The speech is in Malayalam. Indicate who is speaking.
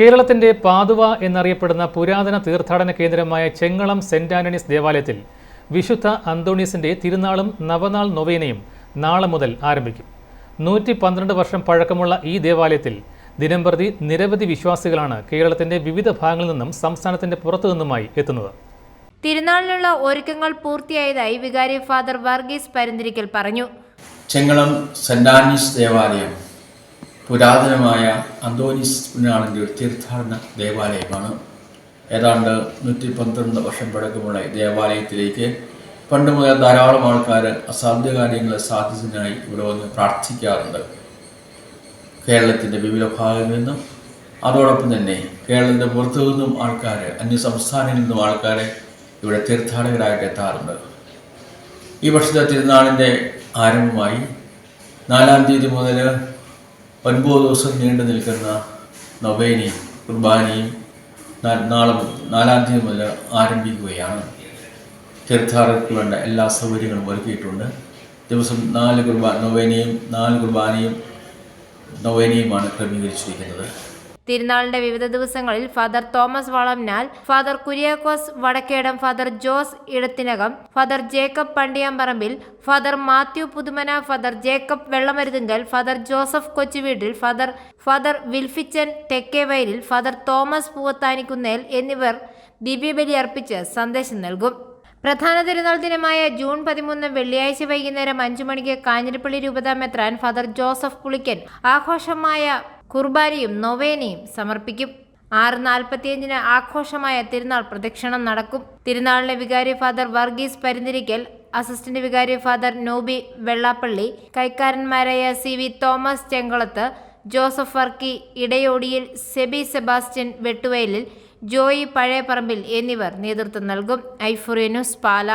Speaker 1: കേരളത്തിന്റെ പാതുവ എന്നറിയപ്പെടുന്ന പുരാതന തീർത്ഥാടന കേന്ദ്രമായ ചെങ്ങളം സെന്റ് ആന്റണീസ് ദേവാലയത്തിൽ വിശുദ്ധ അന്തോണീസിന്റെ തിരുനാളും നവനാൾ നൊവേനയും നാളെ മുതൽ ആരംഭിക്കും. നൂറ്റി പന്ത്രണ്ട് വർഷം പഴക്കമുള്ള ഈ ദേവാലയത്തിൽ ദിനംപ്രതി നിരവധി വിശ്വാസികളാണ് കേരളത്തിന്റെ വിവിധ ഭാഗങ്ങളിൽ നിന്നും സംസ്ഥാനത്തിന്റെ പുറത്തു നിന്നുമായി എത്തുന്നത്.
Speaker 2: തിരുനാളിനുള്ള ഒരുക്കങ്ങൾ പൂർത്തിയായതായി വികാരി ഫാദർ വർഗീസ് പരിന്തിരിക്കൽ പറഞ്ഞു.
Speaker 3: ചെങ്ങളം സെന്റ് ആന്റണീസ് ദേവാലയം പുരാതനമായ അന്തോനിസ് പുണ്യാളന്റെ ഒരു തീർത്ഥാടന ദേവാലയമാണ്. ഏതാണ്ട് നൂറ്റി പന്ത്രണ്ട് വർഷം പഴക്കമുള്ള ദേവാലയത്തിലേക്ക് പണ്ട് മുതൽ ധാരാളം ആൾക്കാർ അസാധ്യ കാര്യങ്ങളെ സാധിച്ചതിനായി ഇവിടെ വന്ന് പ്രാർത്ഥിക്കാറുണ്ട്. കേരളത്തിന്റെ വിവിധ ഭാഗങ്ങളിൽ നിന്നും അതോടൊപ്പം തന്നെ കേരളത്തിന്റെ പുറത്തു നിന്നും ആൾക്കാർ അന്യ സംസ്ഥാനങ്ങളിൽ നിന്നും ആൾക്കാർ ഇവിടെ തീർത്ഥാടകരായിട്ട് എത്താറുണ്ട്. ഈ വർഷത്തെ തിരുനാളിന്റെ ആരംഭമായി നാലാം തീയതി മുതൽ ഒൻപത് ദിവസം നീണ്ടു നിൽക്കുന്ന നൊവേനയും കുർബാനയും നാളെ നാലാം തീയതി മുതൽ ആരംഭിക്കുകയാണ്. തീർത്ഥാടകർക്ക് വേണ്ട എല്ലാ സൗകര്യങ്ങളും ഒരുക്കിയിട്ടുണ്ട്. ദിവസം നാല് കുർബാന നൊവേനയും നാല് കുർബാനയും നൊവേനയുമാണ് ക്രമീകരിച്ചിരിക്കുന്നത്.
Speaker 2: തിരുനാളിന്റെ വിവിധ ദിവസങ്ങളിൽ father Thomas Valamnal father Kuriakose Vadakkedam father Jose Idathinakam father Jacob Pandiyamparambil father Mathew Puthumana father Jacob Vellamaruthunkal father Joseph Kochuveettil father father Wilfichan Thekkevayalil father Thomas Poovathanikunnel എന്നിവർ ദിവ്യബലി അർപ്പിച്ച് സന്ദേശം നൽകും. പ്രധാന തിരുനാൾ ദിനമായ ജൂൺ പതിമൂന്ന് വെള്ളിയാഴ്ച വൈകുന്നേരം അഞ്ചു മണിക്ക് കാഞ്ഞിരപ്പള്ളി രൂപത മെത്രാൻ ഫാദർ ജോസഫ് പുളിക്കൻ ആഘോഷമായ കുർബാനയും നൊവേനയും സമർപ്പിക്കും. ആറ് നാൽപ്പത്തിയഞ്ചിന് ആഘോഷമായ തിരുനാൾ പ്രദക്ഷിണം നടക്കും. തിരുനാളിലെ വികാരി ഫാദർ വർഗീസ് പരിന്തിരിക്കൽ അസിസ്റ്റന്റ് വികാരി ഫാദർ നോബി വെള്ളാപ്പള്ളി കൈക്കാരന്മാരായ C V Thomas Chengalath Joseph Varkey ഇടയോടിയിൽ Seby Sebastian Vettuvayalil Joy Pazhayaparambil എന്നിവർ നേതൃത്വം നൽകും. ഐഫുറിയ ന്യൂസ് പാല.